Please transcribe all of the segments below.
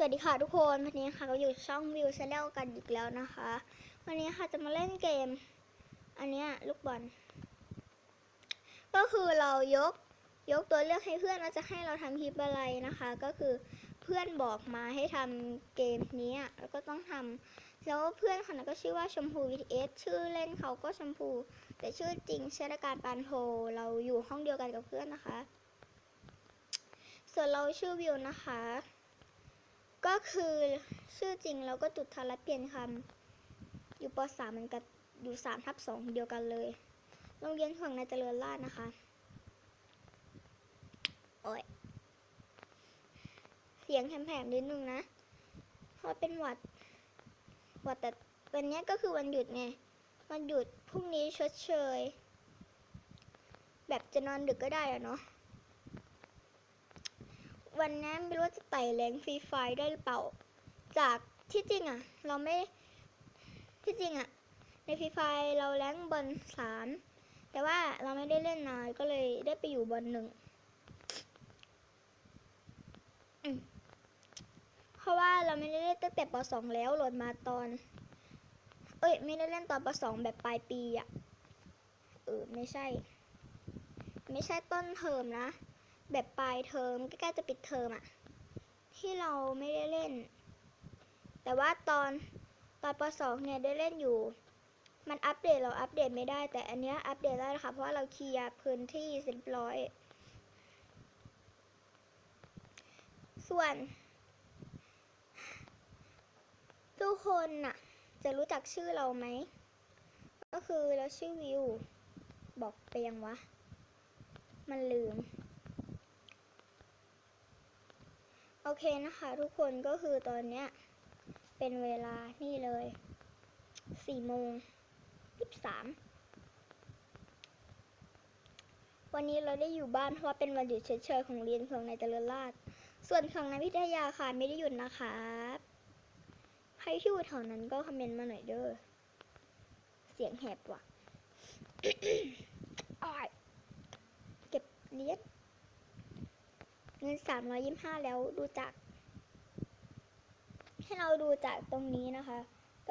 สวัสดีค่ะทุกคนวันนี้ค่ะเราอยู่ช่องวิวชาแนลกันอีกแล้วนะคะ วันนี้ค่ะจะมาเล่นเกม อันเนี้ยลูกบอลก็คือเรายกยกตัวเลือกให้เพื่อนว่าจะให้เราทำคลิปอะไรนะคะ ก็คือเพื่อนบอกมาให้ทำเกมนี้แล้วก็ต้องทำแล้วเพื่อนคนนั้นก็ชื่อว่าชมพู VTS ชื่อเล่นเขาก็ชมพู แต่ชื่อจริงชาติการปานโทเราอยู่ห้องเดียวกันกับเพื่อนนะคะ ส่วนเราชื่อวิวนะคะ ก็คือชื่อจริงเราก็จุดทารัตเปลี่ยนคำอยู่ป .3 มันกับอยู่3ทับ2เดียวกันเลย โรงเรียนของนายเจริญราษฎร์นะคะโอ้ยเสียงแผลมๆนิดนึงนะ เพราะเป็นหวัด หวัดแต่วันนี้ก็คือวันหยุดไง วันหยุดพรุ่งนี้ชดเชย แบบจะนอนดึกก็ได้อะเนาะ วันนี้ไม่รู้ว่าจะไต่แรงฟรีไฟได้หรือเปล่า จากที่จริงอะเราไม่ที่จริงอะในฟรีไฟเราแรงบอลสามแต่ว่าเราไม่ได้เล่นนานก็เลยได้ไปอยู่บอลหนึ่งเพราะว่าเราไม่ได้เล่นตั้งแต่ปสองแล้วโหลดมาตอน เอ้ย ไม่ได้เล่นตอนปสองแบบปลายปีอะเออไม่ใช่ ไม่ใช่ต้นเทอมนะ แบบปลายเทอมใกล้ๆจะปิดเทอมอะที่เราไม่ได้เล่น แต่ว่าตอนตอนปสองเนี่ยได้เล่นอยู่ มันอัปเดตเราอัปเดตไม่ได้ แต่อันเนี้ยอัปเดตได้ค่ะเพราะเราเคลียร์พื้นที่เสร็จร้อย ส่วนทุกคนน่ะ จะรู้จักชื่อเราไหม ก็คือเราชื่อวิว บอกไปยังวะ มันลืม โอเคนะคะทุกคนก็คือตอนเนี้ย เป็นเวลานี่เลยสี่โมงยี่สามวันนี้เราได้อยู่บ้านเพราะว่าเป็นวันหยุดเฉยๆของเรียนของนายเจริญราษฎร์ส่วนของนายวิทยาค่ะไม่ได้หยุดนะคะใครที่อยู่แถวนั้นก็คอมเมนต์มาหน่อยเด้อ เสียงแหบว่ะอ้ายเก็บเหรียญ เงินสามร้อยยี่ห้าแล้วดูจาก ให้เราดูจากตรงนี้นะคะ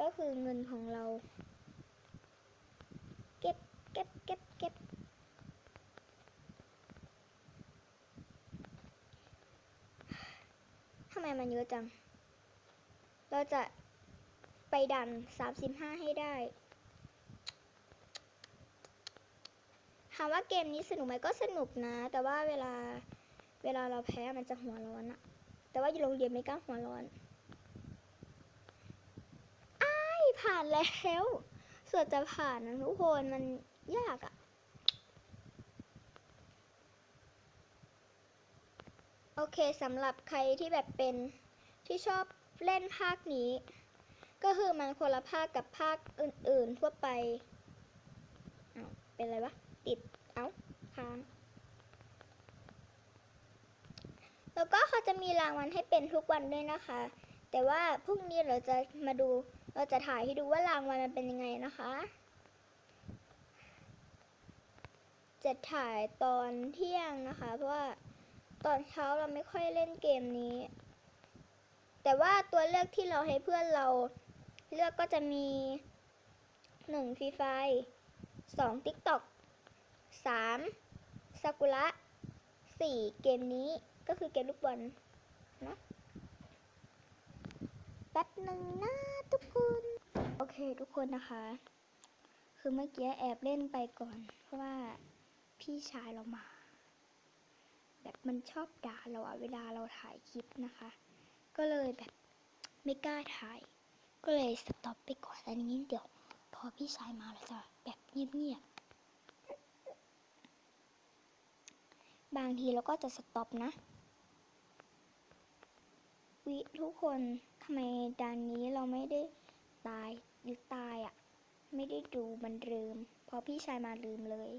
ก็คือเงินของเรา เก็บเก็บเก็บเก็บทำไมมันเยอะจัง เราจะไปดันสามสิบห้าให้ได้ถามว่าเกมนี้สนุกไหมก็สนุกนะ แต่ว่าเวลา วลาเราแพ้มันจะหัวร้อนอะแต่ว่าอยู่โรงเรียนไม่กล้าหัวร้อนอ้ายผ่านแล้วส่วนจะผ่านนะทุกคนมันยากอะโอเคสำหรับใครที่แบบเป็นที่ชอบเล่นภาคนี้ ก็คือมันคนละภาคกับภาคอื่น ๆ ทั่วไป เอาเป็นอะไรวะ ติด เอ้าค้าง แล้วก็เขาจะมีรางวัลให้เป็นทุกวันด้วยนะคะ แต่ว่าพรุ่งนี้เราจะมาดู เราจะถ่ายให้ดูว่ารางวัลมันเป็นยังไงนะคะ จะถ่ายตอนเที่ยงนะคะ เพราะว่าตอนเช้าเราไม่ค่อยเล่นเกมนี้ แต่ว่าตัวเลือกที่เราให้เพื่อนเราเลือกก็จะมีหนึ่งฟรีไฟสองติ๊กต็อกสามซากุระสี่เกมนี้ ก็คือเกมลูกบอลนะแป๊บหนึ่งนะทุกคน โอเคทุกคนนะคะ คือเมื่อกี้แอบเล่นไปก่อน เพราะว่าพี่ชายเรามา แบบมันชอบด่าเราอะเวลาเราถ่ายคลิปนะคะ ก็เลยแบบไม่กล้าถ่าย ก็เลยสต็อปไปก่อนอันนี้เดี๋ยว พอพี่ชายมาเราจะแบบเงียบๆบางทีเราก็จะสต็อปนะ วิทุกคนทำไมด่านนี้เราไม่ได้ตายหรือตายอะ่ะ ไม่ได้ดูมันลืม พอพี่ชายมาลืมเลย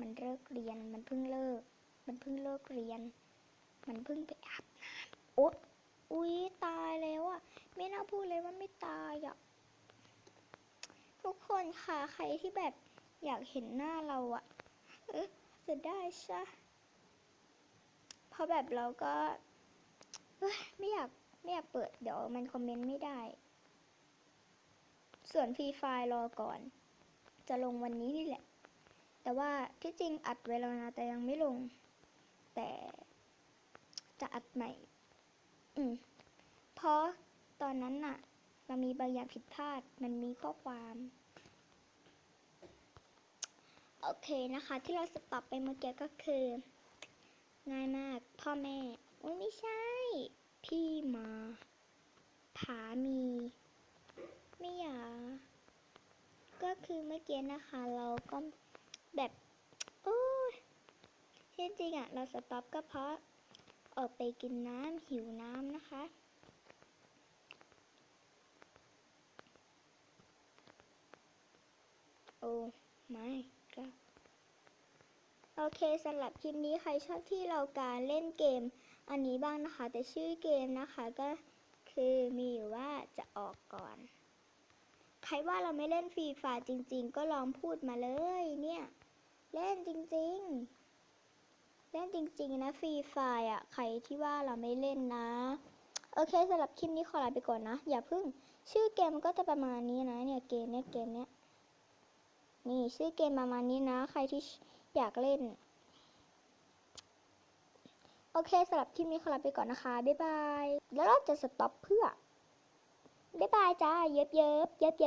มันเลิกเรียนมันเพิ่งเลิก มันเพิ่งเลิกเรียน มันเพิ่งไปอาบน้ำโอ๊ะอุ๊ยตายแล้วอะ่ะ ไม่น่าพูดเลยว่าไม่ตายอะ่ะทุกคนค่ะใครที่แบบอยากเห็นหน้าเราอะ่ะเออจะได้ใช่เพราะแบบเราก็ ไม่อยากไม่อยากเปิด เดี๋ยวมันคอมเมนต์ไม่ได้ ส่วนฟรีไฟล์รอก่อน จะลงวันนี้นี่แหละ แต่ว่าที่จริงอัดไว้แล้วนะแต่ยังไม่ลง แต่จะอัดใหม่ อืมเพราะตอนนั้นน่ะเรามีบางอย่างผิดพลาด มันมีข้อความ โอเคนะคะ ที่เราสต็อปไปเมื่อกี้ก็คือ ง่ายมาก พ่อแม่ อุ้ยไม่ใช่ พี่มาผามีไม่อยาก็คือเมื่อกี้นะคะ เราก็แบบโอ้ยที่จริงอะเราสต็อปก็เพราะออกไปกินน้ำหิวน้ำนะคะ โอ้ไม่ก็ โอเคสำหรับคลิปนี้ใครชอบที่เราการเล่นเกม อันนี้บ้างนะคะ แต่ชื่อเกมนะคะก็คือมีอยู่ว่าจะออกก่อน ใครว่าเราไม่เล่นฟรีไฟาจริง ๆ ก็ลองพูดมาเลยเนี่ย เล่นจริง ๆ เล่นจริง ๆ นะฟรีไฟอะ ใครที่ว่าเราไม่เล่นนะ โอเคสำหรับคลิปนี้ขอลาไปก่อนนะ อย่าเพิ่ง ชื่อเกมก็จะประมาณนี้นะ เนี่ยเกมเนี้ยเกมเนี้ยนี่ชื่อเกมประมาณนี้นะ ใครที่ อยากเล่น โอเคสำหรับคลิปนี้ขอลาไปก่อนนะคะ บ๊ายบาย แล้วเราจะสต็อปเพื่อ บ๊ายบายจ้า เย็บเย็บเย็บเย็บ